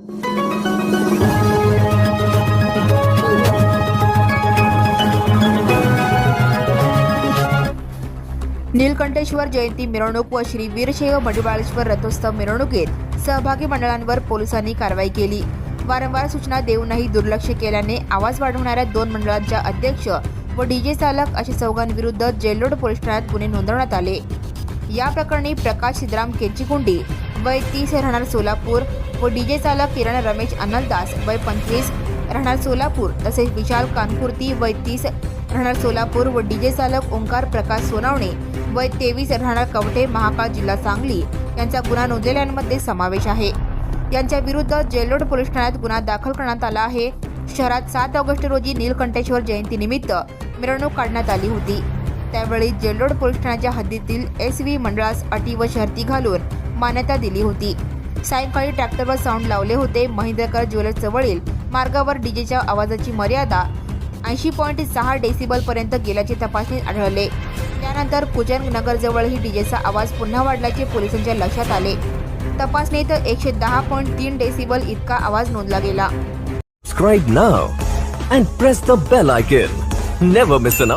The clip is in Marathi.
नीलकंठेश्वर जयंती मिरवणूक व श्री वीरशैव मडिवाळेश्वर रथोत्सव मिरवणुकीत सहभागी मंडळांवर पोलिसांनी कारवाई केली. वारंवार सूचना देऊनही दुर्लक्ष केल्याने आवाज वाढवणाऱ्या दोन मंडळांच्या अध्यक्ष व डीजे चालक अशा चौघांविरुद्ध जेल्लोड पोलीस ठाण्यात गुन्हे नोंदवण्यात आले. या प्रकरणी प्रकाश सिद्धराम केचिकुंडी वय तीस राहणार सोलापूर व डीजे चालक किरण रमेश अनलदास वय पंचवीस राहणार सोलापूर तसेच विशाल कानकुर्ती वय तीस राहणार सोलापूर व डीजे चालक ओंकार प्रकाश सोनावणे वय तेवीस राहणार कवठे महाकाळ जिल्हा सांगली यांचा गुन्हा नोंदलेल्यांमध्ये समावेश आहे. यांच्या विरुद्ध जेलोड पोलीस ठाण्यात गुन्हा दाखल करण्यात आला आहे. शहरात सात ऑगस्ट रोजी नीलकंठेश्वर जयंतीनिमित्त मिरवणूक काढण्यात आली होती. त्यावेळी जेलोड पोलीस ठाण्याच्या हद्दीतील एस व्ही मंडळास अटी व शर्ती घालून मान्यता दिली होती. सायंकाळी ट्रॅक्टरवर साऊंड लावले होते. महेंद्रकर ज्वेलर्सजवळील मार्गावर डीजेच्या आवाजाची मर्यादा ऐंशी पॉईंट सहा डेसिबलपर्यंत गेल्याचे तपासणीत आढळले. त्यानंतर कुजन नगरजवळही डीजेचा आवाज पुन्हा वाढल्याचे पोलिसांच्या लक्षात आले. तपासणीत एकशे दहा पॉईंट तीन डेसिबल इतका आवाज नोंदला गेला.